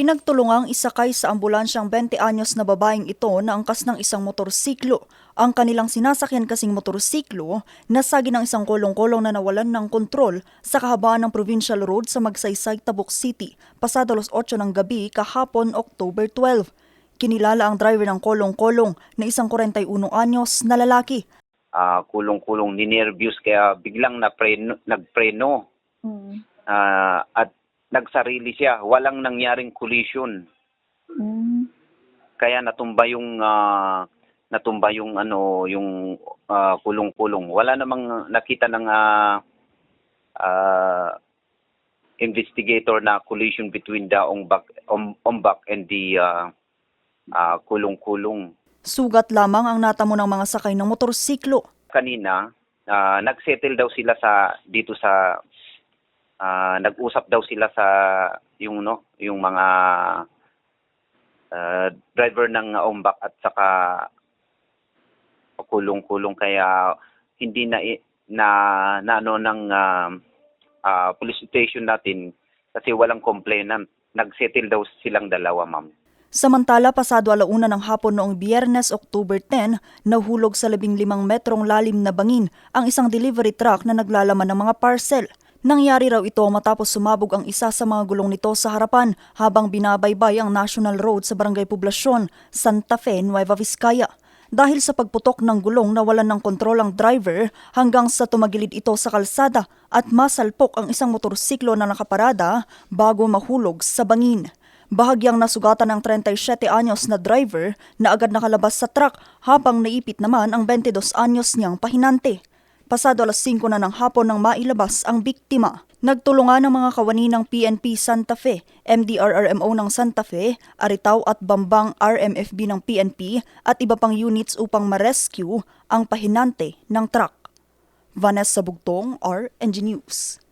Pinagtulungang isakay sa ambulansyang 20 anyos na babaeng ito na angkas ng isang motorsiklo. Ang kanilang sinasakyan kasing motorsiklo, nasagi ng isang kolong-kolong na nawalan ng kontrol sa kahabaan ng Provincial Road sa Magsaysay, Tabuk City, pasado alas 8 ng gabi kahapon October 12. Kinilala ang driver ng kolong-kolong na isang 41 anyos na lalaki. ah, kulong-kulong ninervyos kaya biglang napreno, nagpreno Ah, at nagsarili siya. Walang nangyaring collision. Kaya natumba yung ah, natumba yung ano yung ah, kulong-kulong. Wala namang nakita ng ah, ah, investigator na collision between the ombak om, ombak and the ah, ah, kulong-kulong. Sugat lamang ang natamo ng mga sakay ng motorsiklo. kanina, ah, nagsettle daw sila sa dito sa ah, nag-usap daw sila sa yung no, yung mga ah, driver ng ombak at saka kulong-kulong kaya hindi na na, na ano ng ah, ah, police station natin kasi walang complainant. Nagsettle daw silang dalawa, ma'am. Samantala, pasado alauna ng hapon noong biyernes, October 10, nahulog sa 15 metrong lalim na bangin ang isang delivery truck na naglalaman ng mga parcel. Nangyari raw ito matapos sumabog ang isa sa mga gulong nito sa harapan habang binabaybay ang National Road sa Barangay Poblasyon, Santa Fe, Nueva Vizcaya. Dahil sa pagputok ng gulong nawalan ng kontrol ang driver hanggang sa tumagilid ito sa kalsada at masalpok ang isang motorsiklo na nakaparada bago mahulog sa bangin. Bahagyang nasugatan ng 37 anyos na driver na agad nakalabas sa truck habang naipit naman ang 22 anyos niyang pahinante. Pasado alas 5 na ng hapon nang mailabas ang biktima. Nagtulungan ng mga kawani ng PNP Santa Fe, MDRRMO ng Santa Fe, Aritaw at Bambang RMFB ng PNP at iba pang units upang ma-rescue ang pahinante ng truck. Vanessa Bugtong, RNG News.